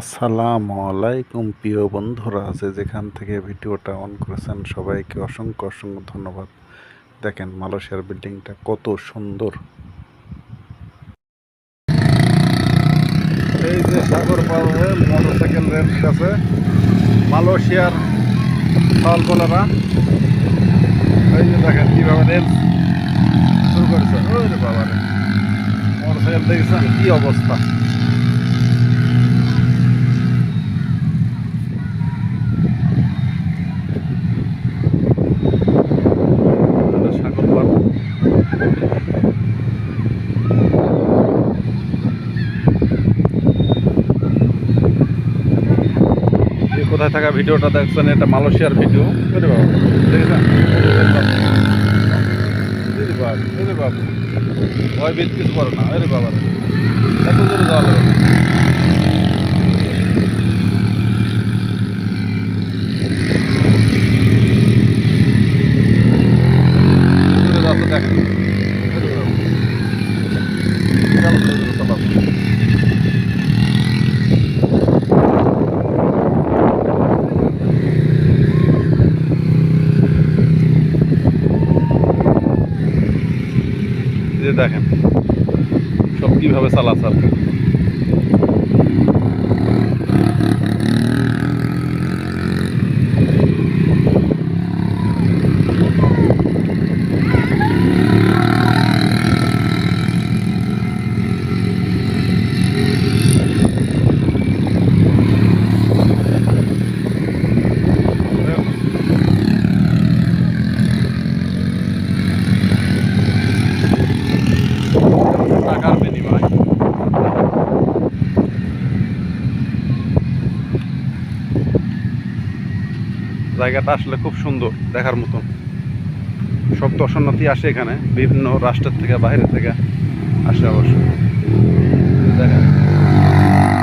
আসসালামু আলাইকুম, প্রিয় বন্ধুরা। আছে যেখান থেকে ভিডিওটা অন করেছেন, সবাইকে অসংখ্য অসংখ্য ধন্যবাদ। দেখেন, মালয়েশিয়ার বিল্ডিংটা কত সুন্দর। এই যে সাগর পার হয়ে মোটরসাইকেল রেল আছে মালয়েশিয়ার ফলকলারা এই যে দেখেন কীভাবে রেল শুরু করেছে। ওই বাবা মোটরসাইকেল দেখেছেন? কী অবস্থা এটা সাগর পার এই কোথায় থাকা ভিডিওটা দেখছেন, এটা মালয়েশিয়ার ভিডিও। বুঝতে বাবা দেখেছেন বাপ। ভয় ভীত কিছু করো না। বাবা। এত দূরে যাওয়া না। দূরে যাওয়া তো দেখেন। এই রে বাবা। চলো, দূরে দূরে চালাও। এই যে দেখেন। সব কীভাবে চালাচ্ছে আর জায়গাটা আসলে খুব সুন্দর দেখার মতন। সব দর্শনার্থী আসে এখানে, বিভিন্ন রাষ্ট্রের থেকে, বাইরে থেকে আসে অবশ্য দেখেন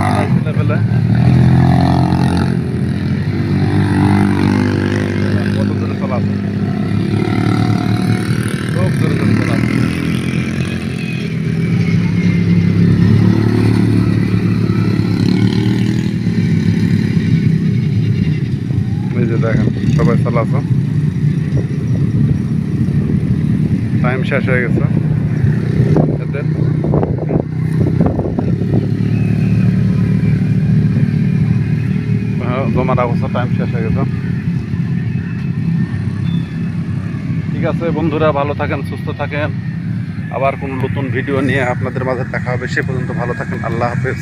আলাই ফেলে ফেলে কত দূরে চলা আছে খুব দূরে দূরে চলা আছে এই যে দেখেন, সবাই চালাচ্ছে টাইম শেষ হয়ে গেছে। এদের জমা রাখছে টাইম শেষ হয়ে গেছে। ঠিক আছে বন্ধুরা, ভালো থাকেন, সুস্থ থাকেন। আবার কোনো নতুন ভিডিও নিয়ে আপনাদের মাঝে দেখা হবে, সে পর্যন্ত ভালো থাকেন। আল্লাহ হাফেজ।